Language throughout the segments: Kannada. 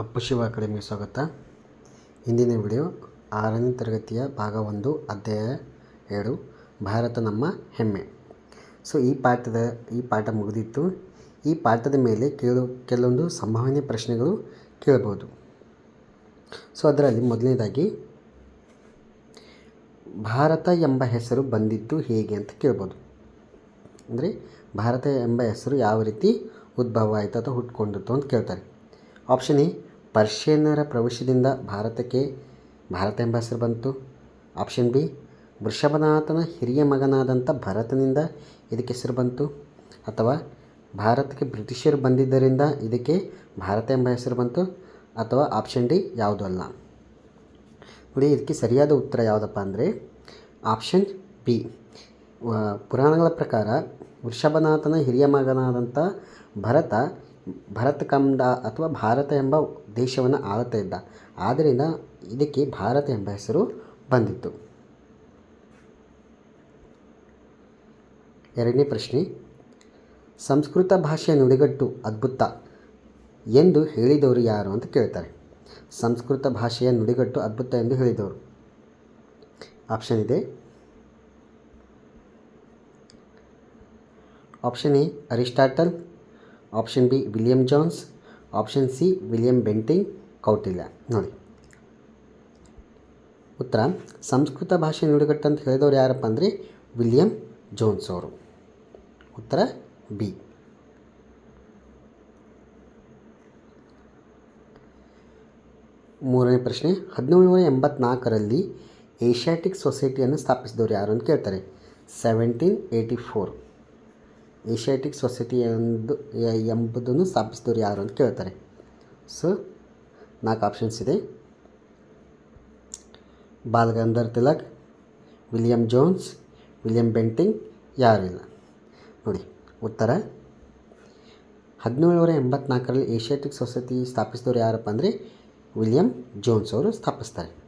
ಅಪ್ಪು ಶಿವ ಅಕಾಡೆಮಿಗೆ ಸ್ವಾಗತ. ಇಂದಿನ ವಿಡಿಯೋ ಆರನೇ ತರಗತಿಯ ಭಾಗ ಒಂದು, ಅಧ್ಯಾಯ ಎರಡು, ಭಾರತ ನಮ್ಮ ಹೆಮ್ಮೆ. ಸೊ ಈ ಪಾಠದ, ಈ ಪಾಠ ಮುಗಿದಿತ್ತು. ಈ ಪಾಠದ ಮೇಲೆ ಕೇಳು, ಕೆಲವೊಂದು ಸಂಭಾವನೆ ಪ್ರಶ್ನೆಗಳು ಕೇಳ್ಬೋದು ಸೊ ಅದರಲ್ಲಿ ಮೊದಲನೇದಾಗಿ, ಭಾರತ ಎಂಬ ಹೆಸರು ಬಂದಿದ್ದು ಹೇಗೆ ಅಂತ ಕೇಳ್ಬೋದು ಅಂದರೆ, ಭಾರತ ಎಂಬ ಹೆಸರು ಯಾವ ರೀತಿ ಉದ್ಭವ ಆಯಿತು ಅಥವಾ ಹುಟ್ಕೊಂಡಿತ್ತು ಅಂತ ಕೇಳ್ತಾರೆ. ಆಪ್ಷನ್ ಎ ಪರ್ಷಿಯನ್ನರ ಪ್ರವೇಶದಿಂದ ಭಾರತಕ್ಕೆ ಭಾರತ ಎಂಬ ಹೆಸರು ಬಂತು. ಆಪ್ಷನ್ ಬಿ ವೃಷಭನಾಥನ ಹಿರಿಯ ಮಗನಾದಂಥ ಭರತನಿಂದ ಇದಕ್ಕೆ ಹೆಸರು ಬಂತು. ಅಥವಾ ಭಾರತಕ್ಕೆ ಬ್ರಿಟಿಷರು ಬಂದಿದ್ದರಿಂದ ಇದಕ್ಕೆ ಭಾರತ ಎಂಬ ಹೆಸರು ಬಂತು. ಅಥವಾ ಆಪ್ಷನ್ ಡಿ ಯಾವುದೂ ಅಲ್ಲ. ನೋಡಿ, ಇದಕ್ಕೆ ಸರಿಯಾದ ಉತ್ತರ ಯಾವುದಪ್ಪ ಅಂದರೆ ಆಪ್ಷನ್ ಬಿ ಪುರಾಣಗಳ ಪ್ರಕಾರ ವೃಷಭನಾಥನ ಹಿರಿಯ ಮಗನಾದಂಥ ಭರತ ಭರತ ಕಂಡ ಅಥವಾ ಭಾರತ ಎಂಬ ದೇಶವನ್ನು ಆಳುತ್ತಾ ಇದ್ದ. ಆದ್ದರಿಂದ ಇದಕ್ಕೆ ಭಾರತ ಎಂಬ ಹೆಸರು ಬಂದಿತ್ತು. ಎರಡನೇ ಪ್ರಶ್ನೆ. ಸಂಸ್ಕೃತ ಭಾಷೆಯ ನುಡಿಗಟ್ಟು ಅದ್ಭುತ ಎಂದು ಹೇಳಿದವರು ಯಾರು ಅಂತ ಕೇಳ್ತಾರೆ. ಸಂಸ್ಕೃತ ಭಾಷೆಯ ನುಡಿಗಟ್ಟು ಅದ್ಭುತ ಎಂದು ಹೇಳಿದವರು. ಆಪ್ಷನ್ ಇದೆ. Option A, Aristotle option B William Jones option C William Bentinck Kautilya. ನೋಡಿ. ಉತ್ತರ, ಸಂಸ್ಕೃತ ಭಾಷೆ ನುಡಿಗಟ್ಟು ಅಂತ ಹೇಳಿದವರು ಯಾರಪ್ಪ ಅಂದರೆ ವಿಲಿಯಂ ಜೋನ್ಸ್ ಅವರು. ಉತ್ತರ ಬಿ ಮೂರನೇ ಪ್ರಶ್ನೆ, ಹದಿನೇಳುನೂರ ಎಂಬತ್ನಾಲ್ಕರಲ್ಲಿ ಏಷ್ಯಾಟಿಕ್ ಸೊಸೈಟಿಯನ್ನು ಸ್ಥಾಪಿಸಿದವರು ಯಾರು ಅಂತ ಕೇಳ್ತಾರೆ. Seventeen eighty four Asiatic Society ಎಂದು ಎಂಬುದನ್ನು ಸ್ಥಾಪಿಸಿದವರು ಯಾರು ಅಂತ ಕೇಳ್ತಾರೆ. ಸೊ ನಾಲ್ಕು ಆಪ್ಷನ್ಸ್ ಇದೆ. Bal Gangadhar Tilak, William Jones, William Bentinck, ಯಾರು ಇಲ್ಲ. ನೋಡಿ, ಉತ್ತರ. ಹದಿನೇಳುನೂರ ಎಂಬತ್ನಾಲ್ಕರಲ್ಲಿ ಏಷ್ಯಾಟಿಕ್ ಸೊಸೈಟಿ ಸ್ಥಾಪಿಸಿದವರು ಯಾರಪ್ಪ ಅಂದರೆ, ವಿಲಿಯಂ ಜೋನ್ಸ್ ಅವರು ಸ್ಥಾಪಿಸ್ತಾರೆ.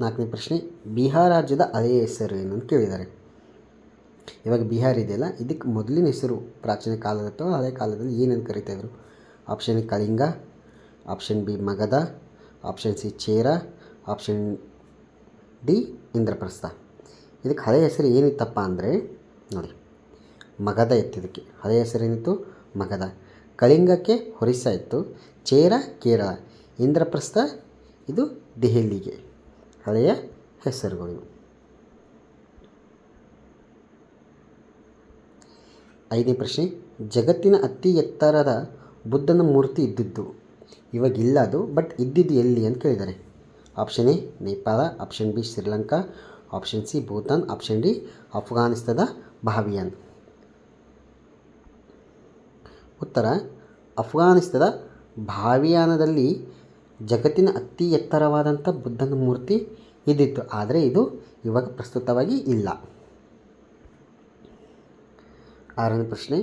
ನಾಲ್ಕನೇ ಪ್ರಶ್ನೆ, ಬಿಹಾರ ರಾಜ್ಯದ ಹಳೆಯ ಹೆಸರು ಏನು ಅಂತ ಕೇಳಿದ್ದಾರೆ. ಇವಾಗ ಬಿಹಾರ ಇದೆಯಲ್ಲ ಇದಕ್ಕೆ ಮೊದಲಿನ ಹೆಸರು ಪ್ರಾಚೀನ ಕಾಲದ ಅಥವಾ ಹಳೆ ಕಾಲದಲ್ಲಿ ಏನಂತ ಕರಿತಾಯಿದ್ರು option Kalinga option B Magadha, option C Chera, option D Indraprastha. ಇದಕ್ಕೆ ಹಳೆಯ ಹೆಸರು ಏನಿತ್ತಪ್ಪ ಅಂದರೆ, ನೋಡಿ, ಮಗಧ ಇತ್ತು ಇದಕ್ಕೆ. ಹಳೆಯ ಹೆಸರೇನಿತ್ತು ಮಗಧ. ಕಳಿಂಗಕ್ಕೆ ಹೊರಿಸ್ಸಾ ಇತ್ತು, ಚೇರ ಕೇರಳ, ಇಂದ್ರಪ್ರಸ್ಥ, ಇದು ದೆಹಲಿಗೆ. ಹಳೆಯ ಹೆಸರುಗಳು. ಐದನೇ ಪ್ರಶ್ನೆ, ಜಗತ್ತಿನ ಅತಿ ಎತ್ತರದ ಬುದ್ಧನ ಮೂರ್ತಿ ಇದ್ದಿದ್ದು ಇವಾಗ ಇಲ್ಲ ಅದು, ಬಟ್ ಇದ್ದಿದ್ದು ಎಲ್ಲಿ ಅಂತ ಕೇಳಿದ್ದಾರೆ. Option A, Nepal, option B, Sri Lanka, option C, Bhutan, option D ಅಫ್ಘಾನಿಸ್ತಾನದ Bamiyan ಉತ್ತರ ಅಫ್ಘಾನಿಸ್ತಾನದ ಭಾವಿಯಾನದಲ್ಲಿ ಜಗತ್ತಿನ ಅತಿ ಎತ್ತರವಾದಂಥ ಬುದ್ಧನ ಮೂರ್ತಿ ಇದ್ದಿತ್ತು ಆದರೆ ಇದು ಇವಾಗ ಪ್ರಸ್ತುತವಾಗಿ ಇಲ್ಲ. ಆರನೇ ಪ್ರಶ್ನೆ.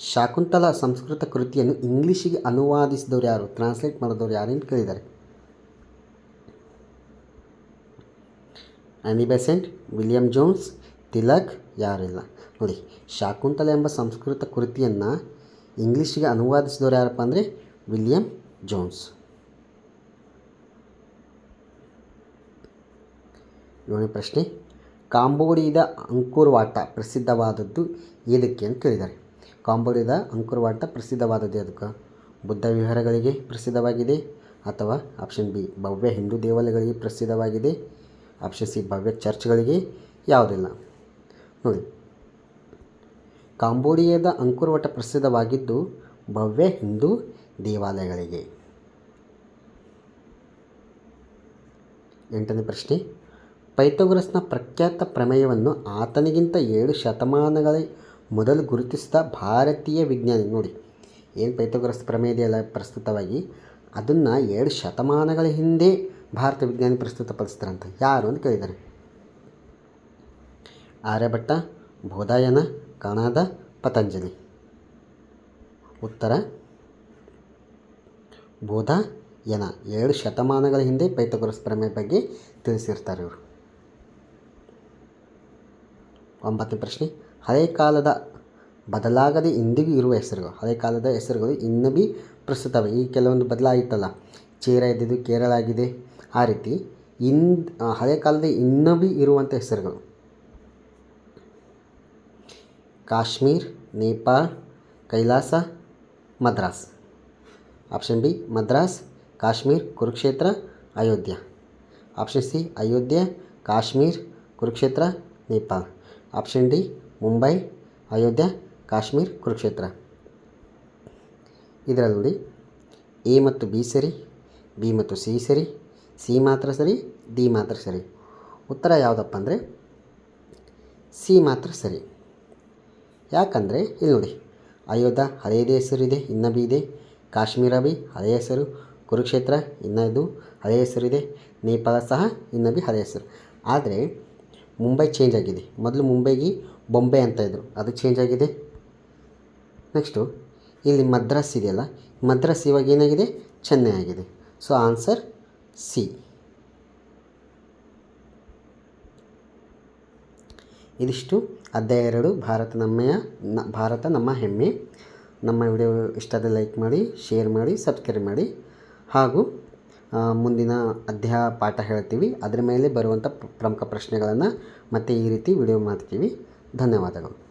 ಶಾಕುಂತಲ ಸಂಸ್ಕೃತ ಕೃತಿಯನ್ನು ಇಂಗ್ಲೀಷಿಗೆ ಅನುವಾದಿಸಿದವರು ಯಾರು? ಟ್ರಾನ್ಸ್ಲೇಟ್ ಮಾಡಿದವರು ಯಾರು ಅಂತ ಕೇಳಿದ್ದಾರೆ. Annie Besant William Jones Tilak ಯಾರಿಲ್ಲ ನೋಡಿ, ಶಾಕುಂತಲ ಎಂಬ ಸಂಸ್ಕೃತ ಕೃತಿಯನ್ನು ಇಂಗ್ಲೀಷಿಗೆ ಅನುವಾದಿಸಿದವರು ಯಾರಪ್ಪ ಅಂದರೆ ವಿಲಿಯಂ ಜೋನ್ಸ್ ಏಳನೇ ಪ್ರಶ್ನೆ. ಕಾಂಬೋಡಿಯದ ಅಂಕುರವಾಟ ಪ್ರಸಿದ್ಧವಾದದ್ದು ಏದಕ್ಕೆ ಅಂತ ಕೇಳಿದ್ದಾರೆ. ಕಾಂಬೋಡಿಯದ ಅಂಕುರವಾಟ ಪ್ರಸಿದ್ಧವಾದದ್ದು ಅದಕ್ಕೆ ಬುದ್ಧ ವಿಹಾರಗಳಿಗೆ ಪ್ರಸಿದ್ಧವಾಗಿದೆ ಅಥವಾ ಆಪ್ಷನ್ ಬಿ ಭವ್ಯ ಹಿಂದೂ ದೇವಾಲಯಗಳಿಗೆ ಪ್ರಸಿದ್ಧವಾಗಿದೆ ಆಪ್ಷನ್ ಸಿ ಭವ್ಯ ಚರ್ಚ್ಗಳಿಗೆ? ಯಾವುದಿಲ್ಲ. ನೋಡಿ. ಕಾಂಬೋಡಿಯದ ಅಂಕುರವಟ ಪ್ರಸಿದ್ಧವಾಗಿದ್ದು ಭವ್ಯ ಹಿಂದೂ ದೇವಾಲಯಗಳಿಗೆ. ಎಂಟನೇ ಪ್ರಶ್ನೆ. ಪೈಥೋಗ್ರಸ್ನ ಪ್ರಖ್ಯಾತ ಪ್ರಮೇಯವನ್ನು ಆತನಿಗಿಂತ ಏಳು ಶತಮಾನಗಳ ಮೊದಲು ಗುರುತಿಸಿದ ಭಾರತೀಯ ವಿಜ್ಞಾನಿ ನೋಡಿ. ಏನು ಪೈಥೋಗ್ರಸ್ ಪ್ರಮೇಯ ಇದೆಯಲ್ಲ ಪ್ರಸ್ತುತವಾಗಿ? ಅದನ್ನು ಏಳು ಶತಮಾನಗಳ ಹಿಂದೆ ಭಾರತ ವಿಜ್ಞಾನಿ ಪ್ರಸ್ತುತಪಡಿಸ್ತಾರಂತ ಯಾರು ಅಂತ ಕೇಳಿದ್ದಾರೆ. ಆರ್ಯಭಟ್ಟ, ಬೋಧಾಯನ, ಕಣಾದ, ಪತಂಜಲಿ. ಉತ್ತರ. ಬೋಧಾಯನ ಏಳು ಶತಮಾನಗಳ ಹಿಂದೆ ಪೈಥಾಗೊರಸ್ ಪ್ರಮೇಯ ಬಗ್ಗೆ ತಿಳಿಸಿರ್ತಾರೆ ಇವರು. ಒಂಬತ್ತನೇ ಪ್ರಶ್ನೆ. ಹಳೆ ಕಾಲದ ಬದಲಾಗದೆ ಇಂದಿಗೂ ಇರುವ ಹೆಸರುಗಳು. ಹಳೆ ಕಾಲದ ಹೆಸರುಗಳು ಇನ್ನೂ ಭೀ ಪ್ರಸ್ತುತವೆ. ಈ ಕೆಲವೊಂದು ಬದಲಾಗಿತ್ತಲ್ಲ ಚೇರ ಇದ್ದಿದ್ದು ಕೇರಳ ಆಗಿದೆ. ಆ ರೀತಿ ಇನ್ ಹಳೆ ಕಾಲದ ಇನ್ನೂ ಭೀ ಇರುವಂಥ ಹೆಸರುಗಳು. Kashmir, Nepal, Kailasa, Madras. Option B Madras, Kashmir, Kurukshetra, Ayodhya. Option C, Ayodhya, Kashmir, Kurukshetra, Nepal. Option D, Mumbai, Ayodhya, Kashmir, Kurukshetra. ಇದರಲ್ಲಿ ಎ ಮತ್ತು ಬಿ ಸರಿ, ಬಿ ಮತ್ತು ಸಿ ಸರಿ, ಸಿ ಮಾತ್ರ ಸರಿ, ಡಿ ಮಾತ್ರ ಸರಿ. ಉತ್ತರ ಯಾವುದಪ್ಪ ಅಂದರೆ, ಸಿ ಮಾತ್ರ ಸರಿ. ಯಾಕಂದರೆ, ಇಲ್ಲಿ ನೋಡಿ, ಅಯೋಧ್ಯ ಹಳೆಯದೇ ಹೆಸರಿದೆ, ಇನ್ನೂ ಬಿ ಇದೆ. ಕಾಶ್ಮೀರ ಬಿ ಹಳೆಯ ಹೆಸರು. ಕುರುಕ್ಷೇತ್ರ, ಇನ್ನೂ ಇದು ಹಳೆಯ ಹೆಸರಿದೆ ನೇಪಾಳ ಸಹ, ಇನ್ನೂ ಬಿ ಹಳೆಯ ಹೆಸರು. ಆದರೆ, ಮುಂಬೈ ಚೇಂಜ್ ಆಗಿದೆ. ಮೊದಲು ಮುಂಬೈಗೆ ಬೊಂಬೆ ಅಂತ ಇದ್ದರು ಅದು ಚೇಂಜ್ ಆಗಿದೆ. ನೆಕ್ಸ್ಟು ಇಲ್ಲಿ ಮದ್ರಾಸ್ ಇದೆಯಲ್ಲ? ಮದ್ರಾಸ್ ಇವಾಗ ಏನಾಗಿದೆ? ಚೆನ್ನೈ ಆಗಿದೆ. ಸೊ ಆನ್ಸರ್ ಸಿ ಇದಿಷ್ಟು. ಅಧ್ಯಾಯ ಎರಡು, ಭಾರತ ನಮ್ಮೆಯ ನ, ಭಾರತ ನಮ್ಮ ಹೆಮ್ಮೆ. ನಮ್ಮ ವಿಡಿಯೋ ಇಷ್ಟಾದರೆ ಲೈಕ್ ಮಾಡಿ, ಶೇರ್ ಮಾಡಿ, ಸಬ್ಸ್ಕ್ರೈಬ್ ಮಾಡಿ. ಹಾಗೂ ಮುಂದಿನ ಅಧ್ಯಾಯ ಪಾಠ ಹೇಳ್ತೀವಿ. ಅದರ ಮೇಲೆ ಬರುವಂಥ ಪ್ರಮುಖ ಪ್ರಶ್ನೆಗಳನ್ನು ಮತ್ತೆ ಈ ರೀತಿ ವಿಡಿಯೋ ಮಾಡ್ತೀವಿ. ಧನ್ಯವಾದಗಳು.